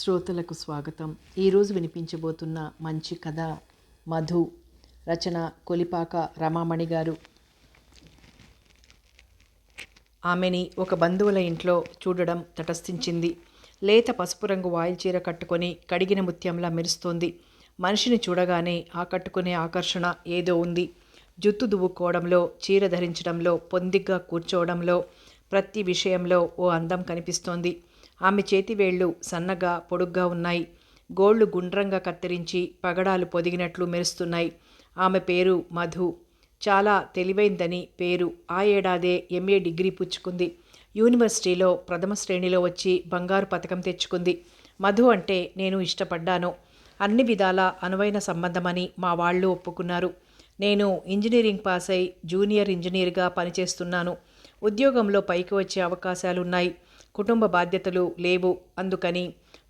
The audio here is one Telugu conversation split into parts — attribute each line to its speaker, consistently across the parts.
Speaker 1: శ్రోతలకు స్వాగతం. ఈరోజు వినిపించబోతున్న మంచి కథ మధు రచన కొలిపాక రమామణి గారు. ఆమెని ఒక బంధువుల ఇంట్లో చూడడం తటస్థించింది. లేత పసుపు రంగు వాయిల్ చీర కట్టుకొని కడిగిన ముత్యంలా మెరుస్తోంది. మనిషిని చూడగానే ఆకట్టుకునే ఆకర్షణ ఏదో ఉంది. జుత్తు దువ్వుకోవడంలో చీర ధరించడంలో పొందిగ్గా కూర్చోవడంలో ప్రతి విషయంలో ఓ అందం కనిపిస్తోంది. ఆమె చేతివేళ్ళు సన్నగా పొడుగ్గా ఉన్నాయి. గోళ్ళు గుండ్రంగా కత్తిరించి పగడాలు పొదిగినట్లు మెరుస్తున్నాయి. ఆమె పేరు మధు. చాలా తెలివైందని పేరు. ఆ ఏడాదే ఎంఏ డిగ్రీ పుచ్చుకుంది. యూనివర్సిటీలో ప్రథమ శ్రేణిలో వచ్చి బంగారు పథకం తెచ్చుకుంది. మధు అంటే నేను ఇష్టపడ్డాను. అన్ని విధాల అనువైన సంబంధమని మా వాళ్ళు ఒప్పుకున్నారు. నేను ఇంజనీరింగ్ పాస్ అయి జూనియర్ ఇంజనీర్గా పనిచేస్తున్నాను. ఉద్యోగంలో పైకి వచ్చే అవకాశాలున్నాయి. కుటుంబ బాధ్యతలు లేవు. అందుకని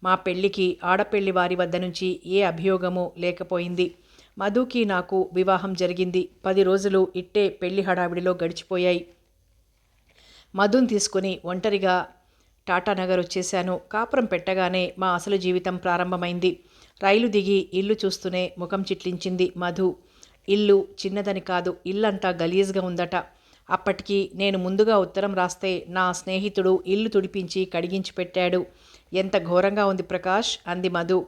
Speaker 1: మా పెళ్ళికి ఆడపెళ్ళి వారి వద్ద నుంచి ఏ అభియోగము లేకపోయింది. మధుకి నాకు వివాహం జరిగింది. పది రోజులు ఇట్టే పెళ్ళి హడావిడిలో గడిచిపోయాయి. మధుని తీసుకుని ఒంటరిగా టాటానగర్ వచ్చేశాను. కాపురం పెట్టగానే మా అసలు జీవితం ప్రారంభమైంది. రైలు దిగి ఇల్లు చూస్తూనే ముఖం చిట్లించింది మధు. ఇల్లు చిన్నదని కాదు ఇల్లంతా గలీజ్గా ఉందట. అప్పటికి నేను ముందుగా ఉత్తరం రాస్తే నా స్నేహితుడు ఇల్లు తుడిపించి కడిగించి పెట్టాడు. ఎంత ఘోరంగా ఉంది ప్రకాష్! అంది మధు.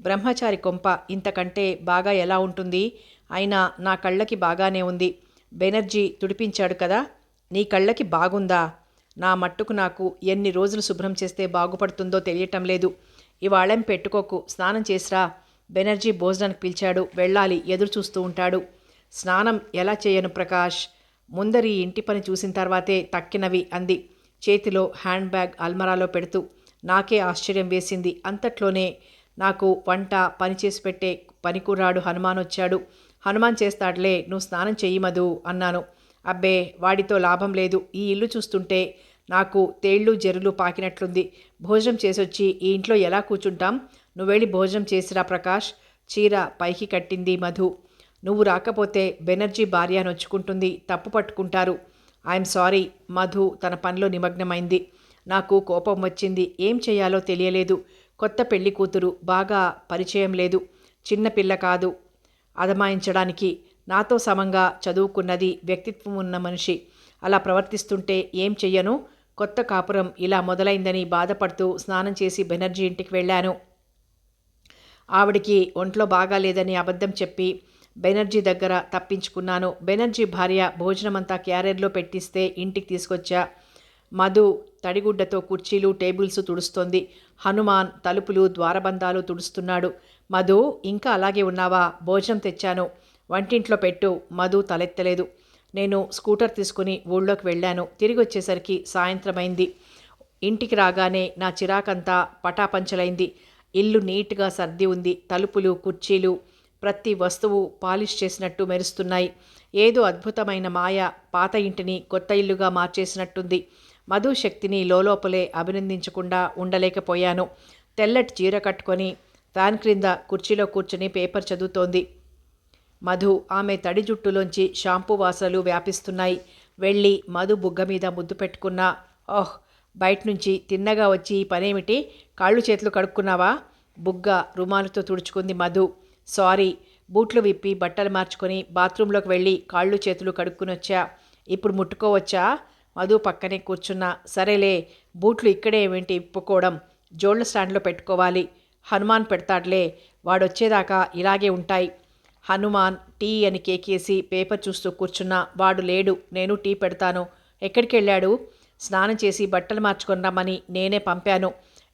Speaker 1: బ్రహ్మచారి కొంప ఇంతకంటే బాగా ఎలా ఉంటుంది? అయినా నా కళ్ళకి బాగానే ఉంది. బెనర్జీ తుడిపించాడు కదా! నీ కళ్ళకి బాగుందా? నా మట్టుకు నాకు ఎన్ని రోజులు శుభ్రం చేస్తే బాగుపడుతుందో తెలియటం లేదు. ఇవాళం పెట్టుకోకు. స్నానం చేసిరా. బెనర్జీ భోజనానికి పిలిచాడు. వెళ్ళాలి. ఎదురు చూస్తూ ఉంటాడు. స్నానం ఎలా చేయను ప్రకాష్? ముందరి ఇంటి పని చూసిన తర్వాతే తక్కినవి అంది. చేతిలో హ్యాండ్ బ్యాగ్ అల్మరాలో పెడుతూ నాకే ఆశ్చర్యం వేసింది. అంతట్లోనే నాకు వంట పని చేసి పెట్టే పనికూరాడు హనుమాన్ వచ్చాడు. హనుమాన్ చేస్తాడులే నువ్వు స్నానం చెయ్యి మధు అన్నాను. అబ్బే వాడితో లాభం లేదు. ఈ ఇల్లు చూస్తుంటే నాకు తేళ్ళు జరులు పాకినట్లుంది. భోజనం చేసొచ్చి ఈ ఇంట్లో ఎలా కూర్చుంటాం? నువ్వెళ్ళి భోజనం చేసిరా ప్రకాష్. చీర పైకి కట్టింది మధు. నువ్వు రాకపోతే బెనర్జీ భార్య నొచ్చుకుంటుంది తప్పు పట్టుకుంటారు. ఐఎమ్ సారీ మధు తన పనిలో నిమగ్నమైంది. నాకు కోపం వచ్చింది ఏం చేయాలో తెలియలేదు. కొత్త పెళ్ళి కూతురు బాగా పరిచయం లేదు. చిన్నపిల్ల కాదు. అదమాయించడానికి నాతో సమంగా చదువుకున్నది వ్యక్తిత్వం ఉన్న మనిషి. అలా ప్రవర్తిస్తుంటే ఏం చెయ్యను? కొత్త కాపురం ఇలా మొదలైందని బాధపడుతూ స్నానం చేసి బెనర్జీ ఇంటికి వెళ్ళాను. ఆవిడికి ఒంట్లో బాగాలేదని అబద్ధం చెప్పి బెనర్జీ దగ్గర తప్పించుకున్నాను. బెనర్జీ భార్య భోజనమంతా క్యారెర్లో పెట్టిస్తే ఇంటికి తీసుకొచ్చా. మధు తడిగుడ్డతో కుర్చీలు టేబుల్స్ తుడుస్తోంది. హనుమాన్ తలుపులు ద్వారబంధాలు తుడుస్తున్నాడు. మధు ఇంకా అలాగే ఉన్నావా? భోజనం తెచ్చాను. వంటింట్లో పెట్టు. మధు తలెత్తలేదు. నేను స్కూటర్ తీసుకుని ఊళ్ళోకి వెళ్ళాను. తిరిగి వచ్చేసరికి సాయంత్రమైంది. ఇంటికి రాగానే నా చిరాకంతా పటాపంచలైంది. ఇల్లు నీట్గా సర్ది ఉంది. తలుపులు కుర్చీలు ప్రతి వస్తువు పాలిష్ చేసినట్టు మెరుస్తున్నాయి. ఏదో అద్భుతమైన మాయ పాత ఇంటిని కొత్త ఇల్లుగా మార్చేసినట్టుంది. మధు శక్తిని లోపలే అభినందించకుండా ఉండలేకపోయాను. తెల్లటి చీర కట్టుకొని ఫ్యాన్ క్రింద కుర్చీలో కూర్చుని పేపర్ చదువుతోంది. మధు ఆమె తడి జుట్టులోంచి షాంపూ వాసనలు వ్యాపిస్తున్నాయి. వెళ్ళి మధు బుగ్గ మీద ముద్దు పెట్టుకున్నా ఓహ్ బయట నుంచి తిన్నగా వచ్చి ఈ పనేమిటి? కాళ్ళు చేతులు కడుక్కున్నావా? బుగ్గ రుమాలుతో తుడుచుకుంది మధు. సారీ. బూట్లు విప్పి బట్టలు మార్చుకొని బాత్రూంలోకి వెళ్ళి కాళ్ళు చేతులు కడుక్కుని వచ్చా. ఇప్పుడు ముట్టుకోవచ్చా? మధు పక్కనే కూర్చున్నా. సరేలే బూట్లు ఇక్కడే ఏమిటి ఇప్పుకోవడం? జోళ్ళ స్టాండ్లో పెట్టుకోవాలి. హనుమాన్ పెడతాడులే. వాడొచ్చేదాకా ఇలాగే ఉంటాయి. హనుమాన్ టీ అని కేకేసి పేపర్ చూస్తూ కూర్చున్నా. వాడు లేడు. నేను టీ పెడతాను. ఎక్కడికి వెళ్ళాడు స్నానం చేసి బట్టలు మార్చుకొని రమ్మని నేనే పంపాను.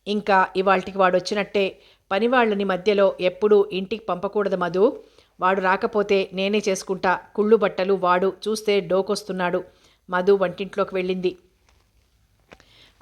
Speaker 1: ఇంకా ఇవాళకి వాడు వచ్చినట్టే పనివాళ్ళని మధ్యలో ఎప్పుడూ ఇంటికి పంపకూడదు మధు. వాడు రాకపోతే నేనే చేసుకుంటా. కుళ్ళు బట్టలు వాడు చూస్తే డోకొస్తున్నాడు. మధు వంటింట్లోకి వెళ్ళింది.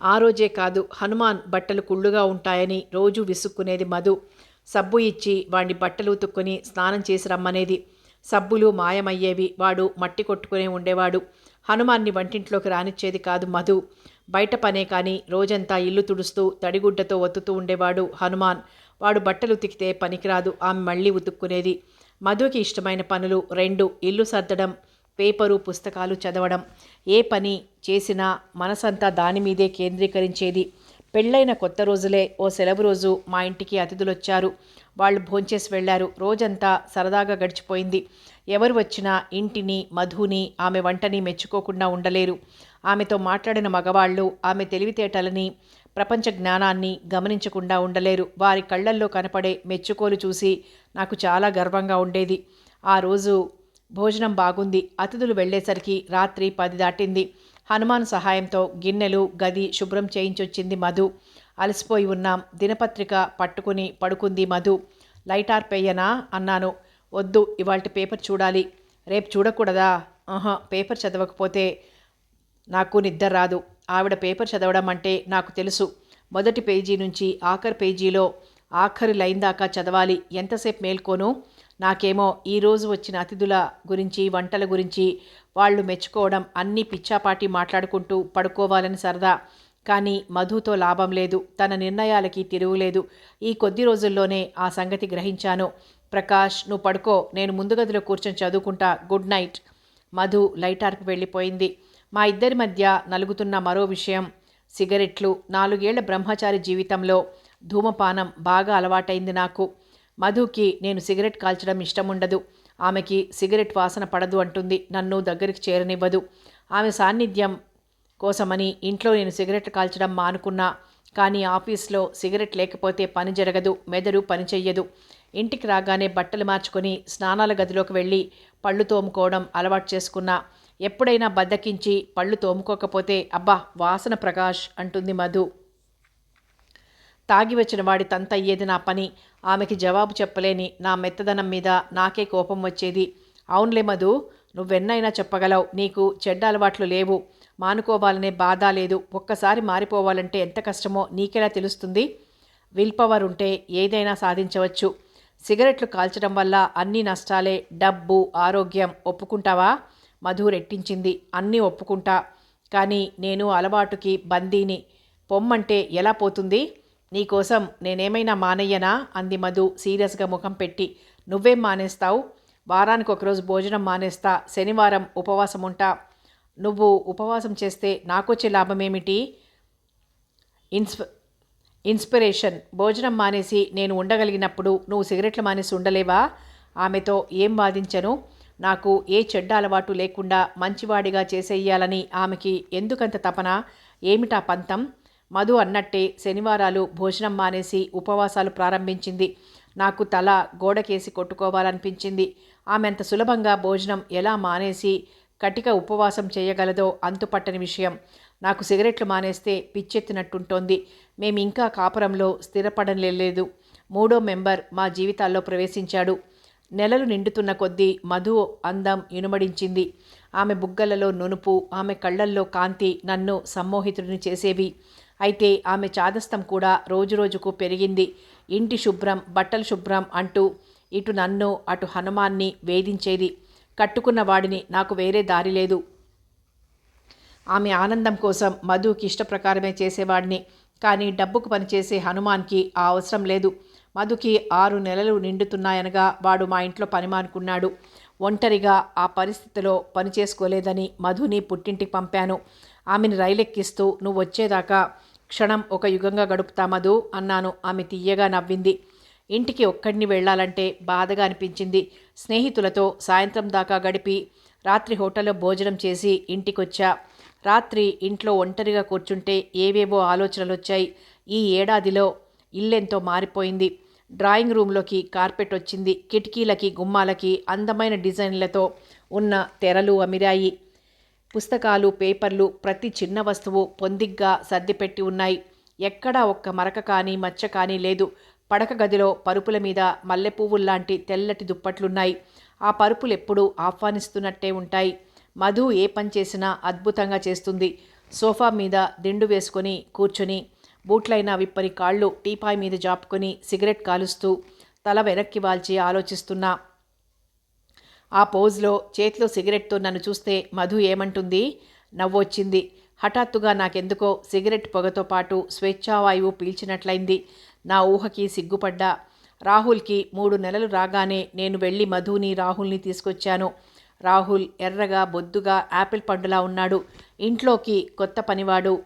Speaker 1: ఆ రోజే కాదు హనుమాన్ బట్టలు కుళ్ళుగా ఉంటాయని రోజు విసుక్కునేది మధు. సబ్బు ఇచ్చి వాడిని బట్టలు ఉతుక్కుని స్నానం చేసి రమ్మనేది. సబ్బులు మాయమయ్యేవి. వాడు మట్టి కొట్టుకునే ఉండేవాడు. హనుమాన్ని వంటింట్లోకి రానిచ్చేది కాదు మధు. బయట పనే కానీ రోజంతా ఇల్లు తుడుస్తూ తడిగుడ్డతో ఒత్తుతూ ఉండేవాడు హనుమాన్. వాడు బట్టలు ఉతికితే పనికిరాదు. ఆమె మళ్ళీ ఉతుక్కునేది. మధుకి ఇష్టమైన పనులు రెండు. ఇల్లు సర్దడం పేపరు పుస్తకాలు చదవడం. ఏ పని చేసినా మనసంతా దాని మీదే కేంద్రీకరించేది. పెళ్ళైన కొత్త రోజులే ఓ సెలవు రోజు మా ఇంటికి అతిథులు వచ్చారు వాళ్ళు భోంచేసి వెళ్ళారు రోజంతా సరదాగా గడిచిపోయింది. ఎవరు వచ్చినా ఇంటిని మధుని ఆమె వంటని మెచ్చుకోకుండా ఉండలేరు. ఆమెతో మాట్లాడిన మగవాళ్ళు ఆమె తెలివితేటలని ప్రపంచ జ్ఞానాన్ని గమనించకుండా ఉండలేరు. వారి కళ్ళల్లో కనపడే మెచ్చుకోలు చూసి నాకు చాలా గర్వంగా ఉండేది. ఆ రోజు భోజనం బాగుంది. అతిథులు వెళ్ళేసరికి రాత్రి పది దాటింది. హనుమాన్ సహాయంతో గిన్నెలు గది శుభ్రం చేయించొచ్చింది మధు. అలసిపోయి ఉన్నాం. దినపత్రిక పట్టుకుని పడుకుంది మధు. లైట్ ఆర్పేయనా అన్నాను. వద్దు ఇవాళ పేపర్ చూడాలి. రేపు చూడకూడదా? ఆహా పేపర్ చదవకపోతే నాకు నిద్ర రాదు. ఆవిడ పేపర్ చదవడం అంటే నాకు తెలుసు. మొదటి పేజీ నుంచి ఆఖరి పేజీలో ఆఖరి లైన్ దాకా చదవాలి. ఎంతసేపు మేల్కోను? నాకేమో ఈరోజు వచ్చిన అతిథుల గురించి వంటల గురించి వాళ్ళు మెచ్చుకోవడం అన్నీ పిచ్చాపాటి మాట్లాడుకుంటూ పడుకోవాలని సరదా. కానీ మధుతో లాభం లేదు. తన నిర్ణయాలకి తిరుగులేదు ఈ కొద్ది రోజుల్లోనే ఆ సంగతి గ్రహించాను. ప్రకాష్ నువ్వు పడుకో. నేను ముందు గదిలో కూర్చొని చదువుకుంటా. Good night. మధు లైట్ ఆర్పి వెళ్ళిపోయింది. మా ఇద్దరి మధ్య నలుగుతున్న మరో విషయం. సిగరెట్లు నాలుగేళ్ళ బ్రహ్మచారి జీవితంలో ధూమపానం బాగా అలవాటైంది నాకు. మధుకి నేను సిగరెట్ కాల్చడం ఇష్టం ఉండదు ఆమెకి సిగరెట్ వాసన పడదు అంటుంది. నన్ను దగ్గరికి చేరనివ్వదు. ఆమె సాన్నిధ్యం కోసమని ఇంట్లో నేను సిగరెట్ కాల్చడం మానుకున్నా. కానీ ఆఫీస్లో సిగరెట్ లేకపోతే పని జరగదు మెదడు పని చెయ్యదు. ఇంటికి రాగానే బట్టలు మార్చుకొని స్నానాల గదిలోకి వెళ్ళి పళ్ళు తోముకోవడం అలవాటు చేసుకున్నా. ఎప్పుడైనా బద్దకించి పళ్ళు తోముకోకపోతే అబ్బా వాసన ప్రకాష్ అంటుంది మధు. తాగి వచ్చిన వాడి తంత అయ్యేది నా పని. ఆమెకి జవాబు చెప్పలేని నా మెత్తదనం మీద నాకే కోపం వచ్చేది. అవునులే మధు నువ్వెన్నైనా చెప్పగలవు. నీకు చెడ్డ అలవాట్లు లేవు. మానుకోవాలనే బాధ లేదు. ఒక్కసారి మారిపోవాలంటే ఎంత కష్టమో నీకెలా తెలుస్తుంది? విల్ పవర్ ఉంటే ఏదైనా సాధించవచ్చు. సిగరెట్లు కాల్చడం వల్ల అన్ని నష్టాలే. డబ్బు ఆరోగ్యం ఒప్పుకుంటావా? మధు రెట్టించింది అన్నీ ఒప్పుకుంటా. కానీ నేను అలవాటుకి బందీని. పొమ్మంటే ఎలా పోతుంది? నీకోసం నేనేమైనా మానయ్యనా? అంది మధు సీరియస్గా ముఖం పెట్టి. నువ్వేం మానేస్తావు? వారానికి ఒకరోజు భోజనం మానేస్తా. శనివారం ఉపవాసం ఉంటా నువ్వు ఉపవాసం చేస్తే నాకొచ్చే లాభమేమిటి? ఇన్స్ప ఇన్స్పిరేషన్. భోజనం మానేసి నేను ఉండగలిగినప్పుడు నువ్వు సిగరెట్లు మానేసి ఉండలేవా? ఆమెతో ఏం వాదించను? నాకు ఏ చెడ్డ అలవాటు లేకుండా మంచివాడిగా చేసేయాలని ఆమెకి ఎందుకంత తపన? ఏమిటా పంతం? మధు అన్నట్టే శనివారాలు భోజనం మానేసి ఉపవాసాలు ప్రారంభించింది. నాకు తల గోడకేసి కొట్టుకోవాలనిపించింది. ఆమె అంత సులభంగా భోజనం ఎలా మానేసి కటిక ఉపవాసం చేయగలదో అంతుపట్టని విషయం. నాకు సిగరెట్లు మానేస్తే పిచ్చెత్తినట్టుంటోంది. మేము ఇంకా కాపురంలో స్థిరపడలేదు మూడో మెంబర్ మా జీవితాల్లో ప్రవేశించాడు. నెలలు నిండుతున్న కొద్దీ మధు అందం ఇనుమడించింది. ఆమె బుగ్గలలో నునుపు ఆమె కళ్ళల్లో కాంతి నన్ను సమ్మోహితుడిని చేసేవి. అయితే ఆమె చాదస్తం కూడా రోజురోజుకు పెరిగింది. ఇంటి శుభ్రం బట్టలు శుభ్రం అంటూ ఇటు నన్ను అటు హనుమాన్ని వేధించేది. కట్టుకున్న వాడిని నాకు వేరే దారి లేదు. ఆమె ఆనందం కోసం మధుకి ఇష్టప్రకారమే చేసేవాడిని. కానీ డబ్బుకు పనిచేసే హనుమాన్కి ఆ అవసరం లేదు. మధుకి ఆరు నెలలు నిండుతున్నాయనగా వాడు మా ఇంట్లో పని మానుకున్నాడు. ఒంటరిగా ఆ పరిస్థితిలో పని చేసుకోలేదని మధుని పుట్టింటికి పంపాను. ఆమెను రైలెక్కిస్తూ నువ్వు వచ్చేదాకా క్షణం ఒక యుగంగా గడుపుతా మధు అన్నాను. ఆమె తీయగా నవ్వింది. ఇంటికి ఒక్కడిని వెళ్ళాలంటే బాధగా అనిపించింది. స్నేహితులతో సాయంత్రం దాకా గడిపి రాత్రి హోటల్లో భోజనం చేసి ఇంటికొచ్చా. రాత్రి ఇంట్లో ఒంటరిగా కూర్చుంటే ఏవేవో ఆలోచనలు వచ్చాయి ఈ ఏడాదిలో ఇల్లెంతో మారిపోయింది. డ్రాయింగ్ రూమ్లోకి కార్పెట్ వచ్చింది. కిటికీలకి గుమ్మాలకి అందమైన డిజైన్లతో ఉన్న తెరలు అమిరాయి. పుస్తకాలు పేపర్లు ప్రతి చిన్న వస్తువు పొందిగ్గా సర్దిపెట్టి ఉన్నాయి. ఎక్కడా ఒక్క మరక కానీ మచ్చ కానీ లేదు. పడక గదిలో పరుపుల మీద మల్లెపువ్వుల్లాంటి తెల్లటి దుప్పట్లున్నాయి. ఆ పరుపులు ఎప్పుడూ ఆహ్వానిస్తున్నట్టే ఉంటాయి. మధు ఏ పని చేసినా అద్భుతంగా చేస్తుంది. సోఫా మీద దిండు వేసుకొని కూర్చుని బూట్లైన విప్పని కాళ్ళు టీపాయ్ మీద జాపుకొని సిగరెట్ కాలుస్తూ తల వెనక్కి వాల్చి ఆలోచిస్తున్నా. ఆ పోజ్లో చేతిలో సిగరెట్తో నన్ను చూస్తే మధు ఏమంటుంది? నవ్వొచ్చింది. హఠాత్తుగా నాకెందుకో సిగరెట్ పొగతో పాటు స్వేచ్ఛావాయువు పీల్చినట్లయింది. నా ఊహకి సిగ్గుపడ్డా. రాహుల్కి మూడు నెలలు రాగానే నేను వెళ్ళి మధుని రాహుల్ని తీసుకొచ్చాను. రాహుల్ ఎర్రగా బొద్దుగా యాపిల్ పండులా ఉన్నాడు. ఇంట్లోకి కొత్త పనివాడు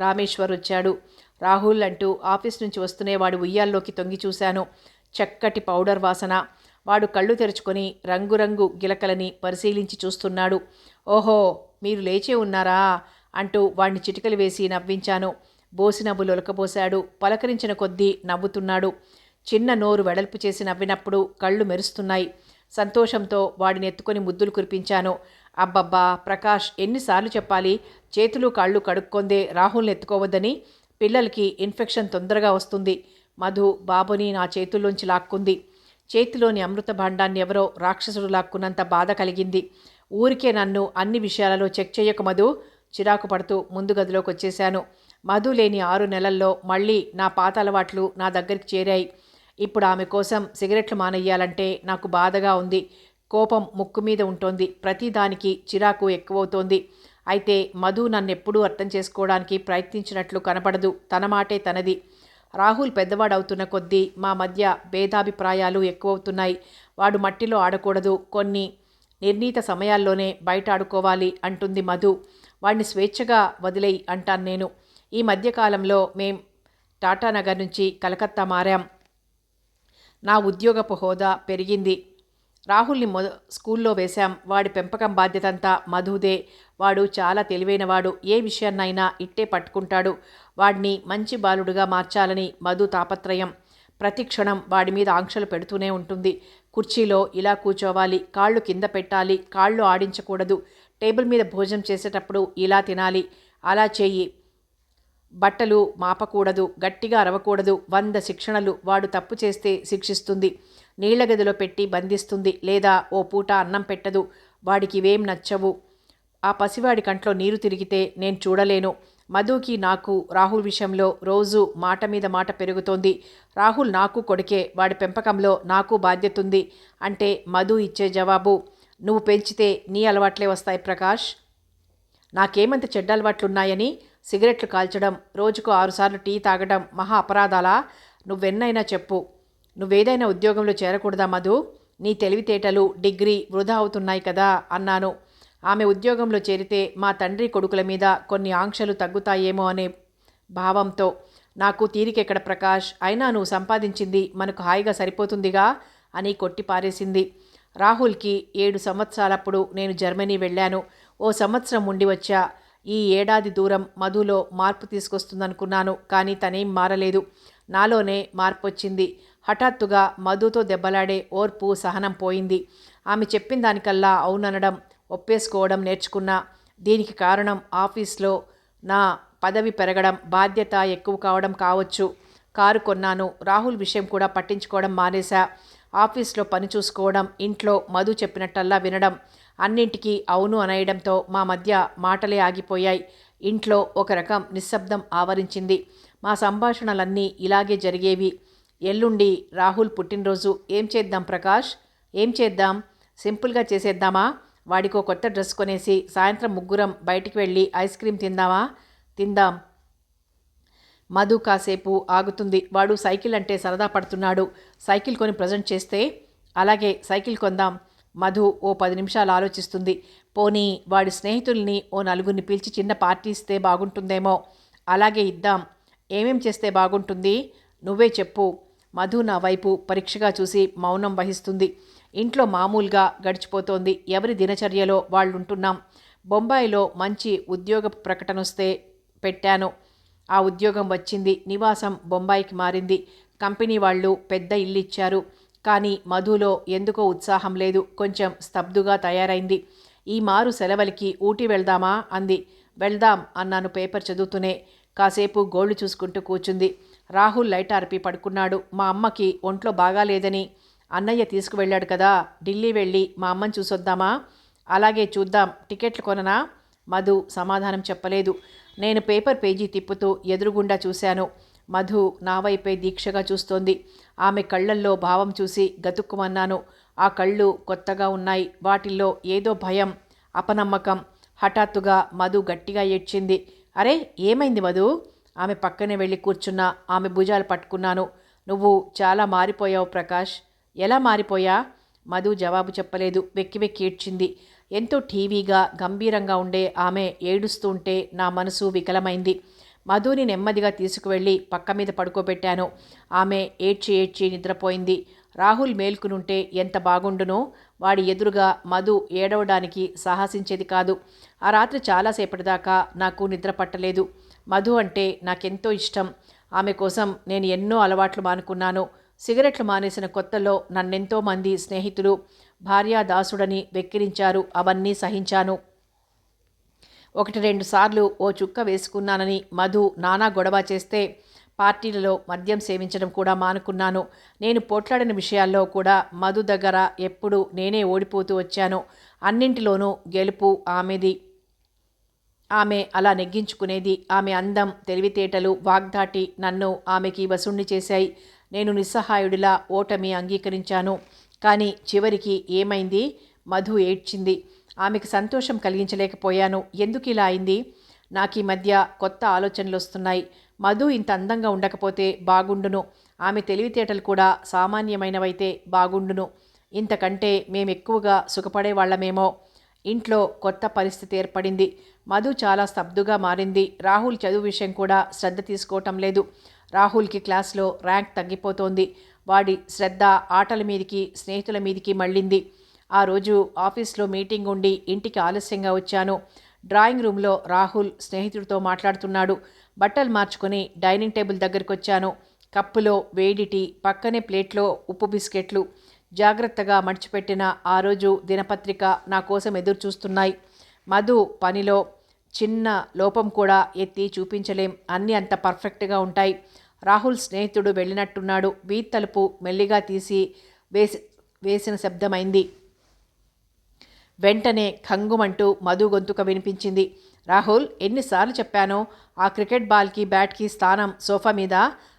Speaker 1: రామేశ్వర్ వచ్చాడు రాహుల్ అంటూ ఆఫీస్ నుంచి వస్తూనే వాడి ఉయ్యాల్లోకి తొంగి చూశాను. చక్కటి పౌడర్ వాసన. వాడు కళ్ళు తెరుచుకొని రంగురంగు గిలకలని పరిశీలించి చూస్తున్నాడు. ఓహో మీరు లేచే ఉన్నారా? అంటూ వాణ్ణి చిటికలు వేసి నవ్వించాను. బోసి నవ్వులు ఒలకబోశాడు పలకరించిన కొద్దీ నవ్వుతున్నాడు. చిన్న నోరు వెడల్పు చేసి నవ్వినప్పుడు కళ్ళు మెరుస్తున్నాయి. సంతోషంతో వాడిని ఎత్తుకొని ముద్దులు కురిపించాను. అబ్బబ్బా ప్రకాష్ ఎన్నిసార్లు చెప్పాలి? చేతులు కాళ్ళు కడుక్కొందే రాహుల్ని ఎత్తుకోవద్దని? పిల్లలకి ఇన్ఫెక్షన్ తొందరగా వస్తుంది. మధు బాబుని నా చేతుల్లోంచి లాక్కుంది. చేతిలోని అమృత భాండాన్ని ఎవరో రాక్షసుడు లాక్కున్నంత బాధ కలిగింది. ఊరికే నన్ను అన్ని విషయాలలో చెక్ చేయక మధు. చిరాకు పడుతూ ముందు గదిలోకి వచ్చేశాను. మధు లేని ఆరు నెలల్లో మళ్ళీ నా పాత అలవాట్లు నా దగ్గరికి చేరాయి. ఇప్పుడు ఆమె కోసం సిగరెట్లు మానేయాలంటే నాకు బాధగా ఉంది. కోపం ముక్కు మీద ఉంటోంది. ప్రతిదానికి చిరాకు ఎక్కువవుతోంది. అయితే మధు నన్నెప్పుడూ అర్థం చేసుకోవడానికి ప్రయత్నించినట్లు కనపడదు. తన మాటే తనది. రాహుల్ పెద్దవాడవుతున్న కొద్దీ మా మధ్య భేదాభిప్రాయాలు ఎక్కువవుతున్నాయి. వాడు మట్టిలో ఆడకూడదు. కొన్ని నిర్ణీత సమయాల్లోనే బయట ఆడుకోవాలి అంటుంది మధు. వాడిని స్వేచ్ఛగా వదిలేయి అంటాను నేను. ఈ మధ్యకాలంలో మేం టాటానగర్ నుంచి కలకత్తా మారాం. నా ఉద్యోగపు హోదా పెరిగింది. రాహుల్ని మొద స్కూల్లో వేశాం. వాడి పెంపకం బాధ్యత అంతా మధుదే. వాడు చాలా తెలివైనవాడు. ఏ విషయాన్నైనా ఇట్టే పట్టుకుంటాడు. వాడిని మంచి బాలుడుగా మార్చాలని మధు తాపత్రయం. ప్రతి క్షణం వాడి మీద ఆంక్షలు పెడుతూనే ఉంటుంది. కుర్చీలో ఇలా కూర్చోవాలి. కాళ్ళు కింద పెట్టాలి. కాళ్ళు ఆడించకూడదు. టేబుల్ మీద భోజనం చేసేటప్పుడు ఇలా తినాలి. అలా చేయి. బట్టలు మాపకూడదు. గట్టిగా అరవకూడదు. వంద శిక్షణలు వాడు తప్పు చేస్తే శిక్షిస్తుంది. నీళ్ళ గదిలో పెట్టి బంధిస్తుంది లేదా ఓ పూట అన్నం పెట్టదు. వాడికి ఇవేం నచ్చవు. ఆ పసివాడి కంట్లో నీరు తిరిగితే నేను చూడలేను. మధుకి నాకు రాహుల్ విషయంలో రోజు మాట మీద మాట పెరుగుతోంది. రాహుల్ నాకు కొడుకే వాడి పెంపకంలో నాకు బాధ్యత ఉంది అంటే మధు ఇచ్చే జవాబు. నువ్వు పెంచితే నీ అలవాట్లే వస్తాయి ప్రకాష్. నాకేమంత చెడ్డ అలవాట్లున్నాయని సిగరెట్లు కాల్చడం రోజుకు ఆరుసార్లు టీ తాగడం మహా అపరాధాలా? నువ్వెన్నైనా చెప్పు. నువ్వేదైనా ఉద్యోగంలో చేరకూడదా మధు? నీ తెలివితేటలు డిగ్రీ వృధా అవుతున్నాయి కదా అన్నాను. ఆమె ఉద్యోగంలో చేరితే మా తండ్రి కొడుకుల మీద కొన్ని ఆంక్షలు తగ్గుతాయేమో అనే భావంతో నాకు తీరికెక్కడ ప్రకాష్? అయినా నువ్వు సంపాదించింది మనకు హాయిగా సరిపోతుందిగా? అని కొట్టిపారేసింది. రాహుల్కి ఏడు సంవత్సరాలప్పుడు నేను జర్మనీ వెళ్ళాను. ఓ సంవత్సరం ఉండి వచ్చా. ఈ ఏడాది దూరం మధులో మార్పు తీసుకొస్తుందనుకున్నాను కానీ తనేం మారలేదు. నాలోనే మార్పు వచ్చింది హఠాత్తుగా మధుతో దెబ్బలాడే ఓర్పు సహనం పోయింది. ఆమె చెప్పిన దానికల్లా అవుననడం ఒప్పేసుకోవడం నేర్చుకున్నా దీనికి కారణం ఆఫీస్లో నా పదవి పెరగడం బాధ్యత ఎక్కువ కావడం కావచ్చు. కారు కొన్నాను రాహుల్ విషయం కూడా పట్టించుకోవడం మానేశా. ఆఫీస్లో పని చూసుకోవడం ఇంట్లో మధు చెప్పినట్టల్లా వినడం అన్నింటికీ అవును అనేయడంతో మా మధ్య మాటలే ఆగిపోయాయి. ఇంట్లో ఒక రకం నిశ్శబ్దం ఆవరించింది. మా సంభాషణలన్నీ ఇలాగే జరిగేవి. ఎల్లుండి రాహుల్ పుట్టినరోజు. ఏం చేద్దాం ప్రకాష్? ఏం చేద్దాం? సింపుల్గా చేసేద్దామా? వాడికో కొత్త డ్రెస్ కొనేసి సాయంత్రం ముగ్గురం బయటికి వెళ్ళి ఐస్ క్రీమ్ తిందామా? తిందాం. మధు కాసేపు ఆగుతుంది. వాడు సైకిల్ అంటే సరదా పడుతున్నాడు. సైకిల్ కొని ప్రజెంట్ చేస్తే అలాగే సైకిల్ కొందాం. మధు ఓ పది నిమిషాలు ఆలోచిస్తుంది. పోనీ వాడి స్నేహితుల్ని ఓ నలుగురిని పిలిచి చిన్న పార్టీ ఇస్తే బాగుంటుందేమో. అలాగే ఇద్దాం. ఏమేం చేస్తే బాగుంటుంది? నువ్వే చెప్పు. మధు నా వైపు పరీక్షగా చూసి మౌనం వహిస్తుంది. ఇంట్లో మామూలుగా గడిచిపోతోంది. ఎవరి దినచర్యలో వాళ్ళు ఉంటున్నాం బొంబాయిలో మంచి ఉద్యోగ ప్రకటన వస్తే పెట్టాను. ఆ ఉద్యోగం వచ్చింది. నివాసం బొంబాయికి మారింది. కంపెనీ వాళ్ళు పెద్ద ఇల్లు ఇచ్చారు కానీ మధులో ఎందుకో ఉత్సాహం లేదు. కొంచెం స్తబ్దుగా తయారైంది. ఈ మారు సెలవులకి ఊటీ వెళ్దామా? అంది. వెళ్దాం అన్నాను పేపర్ చదువుతూనే. కాసేపు గోళ్ళు చూసుకుంటూ కూర్చుంది. రాహుల్ లైట్ ఆర్పి పడుకున్నాడు. మా అమ్మకి ఒంట్లో బాగాలేదని అన్నయ్య తీసుకువెళ్ళాడు కదా ఢిల్లీ వెళ్ళి మా అమ్మని చూసొద్దామా? అలాగే చూద్దాం టికెట్లు కొననా? మధు సమాధానం చెప్పలేదు. నేను పేపర్ పేజీ తిప్పుతూ ఎదురుగుండా చూశాను. మధు నా వైపే దీక్షగా చూస్తోంది. ఆమె కళ్ళల్లో భావం చూసి గతుక్కుమన్నాను. ఆ కళ్ళు కొత్తగా ఉన్నాయి. వాటిల్లో ఏదో భయం అపనమ్మకం. హఠాత్తుగా మధు గట్టిగా ఏడ్చింది. అరే ఏమైంది మధు? ఆమె పక్కనే వెళ్ళి కూర్చున్నా ఆమె భుజాలు పట్టుకున్నాను. నువ్వు చాలా మారిపోయావు ప్రకాష్. ఎలా మారిపోయా? మధు జవాబు చెప్పలేదు. వెక్కి వెక్కి ఏడ్చింది. ఎంతో టీవీగా గంభీరంగా ఉండే ఆమె ఏడుస్తూ ఉంటే నా మనసు వికలమైంది. మధుని నెమ్మదిగా తీసుకువెళ్ళి పక్క మీద పడుకోబెట్టాను. ఆమె ఏడ్చి ఏడ్చి నిద్రపోయింది. రాహుల్ మేల్కునుంటే ఎంత బాగుండునో వాడి ఎదురుగా మధు ఏడవడానికి సాహసించేది కాదు. ఆ రాత్రి చాలాసేపటి దాకా నాకు నిద్ర పట్టలేదు. మధు అంటే నాకెంతో ఇష్టం. ఆమె కోసం నేను ఎన్నో అలవాట్లు మానుకున్నాను. సిగరెట్లు మానేసిన కొత్తలో నన్నెంతో మంది స్నేహితులు భార్యాదాసుడని వెక్కిరించారు. అవన్నీ సహించాను. ఒకటి రెండు సార్లు ఓ చుక్క వేసుకున్నానని మధు నానా గొడవ చేస్తే పార్టీలలో మద్యం సేవించడం కూడా మానుకున్నాను. నేను పోట్లాడిన విషయాల్లో కూడా మధు దగ్గర ఎప్పుడు నేనే ఓడిపోతూ వచ్చాను. అన్నింటిలోనూ గెలుపు ఆమెది. ఆమె అలా నెగ్గించుకునేది. ఆమె అందం తెలివితేటలు వాగ్దాటి నన్ను ఆమెకి వసుణ్ణి చేశాయి. నేను నిస్సహాయుడిలా ఓటమి అంగీకరించాను. కానీ చివరికి ఏమైంది? మధు ఏడ్చింది. ఆమెకు సంతోషం కలిగించలేకపోయాను. ఎందుకు ఇలా అయింది? నాకు ఈ మధ్య కొత్త ఆలోచనలు వస్తున్నాయి మధు ఇంత అందంగా ఉండకపోతే బాగుండును. ఆమె తెలివితేటలు కూడా సామాన్యమైనవైతే బాగుండును. ఇంతకంటే మేము ఎక్కువగా సుఖపడే వాళ్ళమేమో ఇంట్లో కొత్త పరిస్థితి ఏర్పడింది. మధు చాలా స్తబ్దుగా మారింది. రాహుల్ చదువు విషయం కూడా శ్రద్ధ తీసుకోవటం లేదు. రాహుల్కి క్లాస్లో ర్యాంక్ తగ్గిపోతోంది. వాడి శ్రద్ధ ఆటల మీదికి స్నేహితుల మీదికి మళ్ళింది. ఆ రోజు ఆఫీస్లో మీటింగ్ ఉండి ఇంటికి ఆలస్యంగా వచ్చాను. డ్రాయింగ్ రూమ్లో రాహుల్ స్నేహితుడితో మాట్లాడుతున్నాడు. బట్టలు మార్చుకొని డైనింగ్ టేబుల్ దగ్గరికి వచ్చాను కప్పులో వేడి టీ పక్కనే ప్లేట్లో ఉప్పు బిస్కెట్లు. జాగ్రత్తగా మడిచిపెట్టిన ఆ రోజు దినపత్రిక నా కోసం ఎదురు చూస్తున్నాయి మధు పనిలో చిన్న లోపం కూడా ఎత్తి చూపించలేం. అన్నీ అంత పర్ఫెక్ట్గా ఉంటాయి. రాహుల్ స్నేహితుడు వెళ్ళినట్టున్నాడు. వీధి తలుపు మెల్లిగా తీసి వేసి వేసిన శబ్దమైంది. వెంటనే ఖంగుమంటూ మధు గొంతుక వినిపించింది. రాహుల్ ఎన్నిసార్లు చెప్పానో? ఆ క్రికెట్ బాల్కి బ్యాట్కి స్థానం సోఫా మీద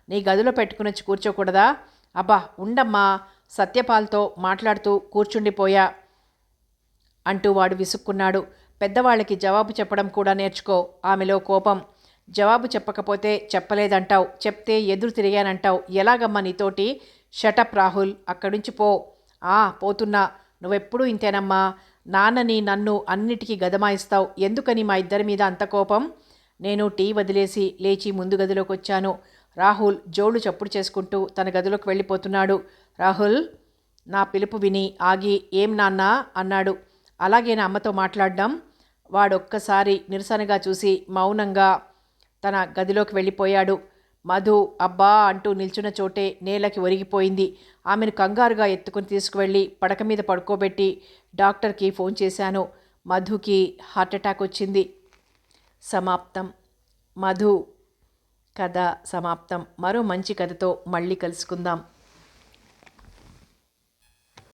Speaker 1: నీ గదిలో పెట్టుకుని వచ్చి కూర్చోకూడదా? అబ్బా ఉండమ్మా సత్యపాల్తో మాట్లాడుతూ కూర్చుండిపోయా? అంటూ వాడు విసుక్కున్నాడు. పెద్దవాళ్ళకి జవాబు చెప్పడం కూడా నేర్చుకో. ఆమెలో కోపం. జవాబు చెప్పకపోతే చెప్పలేదంటావు. చెప్తే ఎదురు తిరిగానంటావు. ఎలాగమ్మా నీతోటి? Shut up Rahul. అక్కడి నుంచి పో. ఆ పోతున్నా. నువ్వెప్పుడూ ఇంతేనమ్మా. నాన్నని నన్ను అన్నిటికీ గదమాయిస్తావు. ఎందుకని మా ఇద్దరి మీద అంత కోపం? నేను టీ వదిలేసి లేచి ముందు గదిలోకి వచ్చాను రాహుల్ జోళ్ళు చప్పుడు చేసుకుంటూ తన గదిలోకి వెళ్ళిపోతున్నాడు. రాహుల్ నా పిలుపు విని ఆగి ఏం నాన్నా? అన్నాడు. అలాగే నా అమ్మతో మాట్లాడడం. వాడొక్కసారి నిరసనగా చూసి మౌనంగా తన గదిలోకి వెళ్ళిపోయాడు. మధు అబ్బా అంటూ నిల్చున్న చోటే నేలకి ఒరిగిపోయింది. ఆమెను కంగారుగా ఎత్తుకుని తీసుకువెళ్ళి పడక మీద పడుకోబెట్టి డాక్టర్కి ఫోన్ చేశాను. మధుకి హార్ట్అటాక్ వచ్చింది. సమాప్తం. మధు కథ సమాప్తం. మరో మంచి కథతో మళ్ళీ కలుసుకుందాం.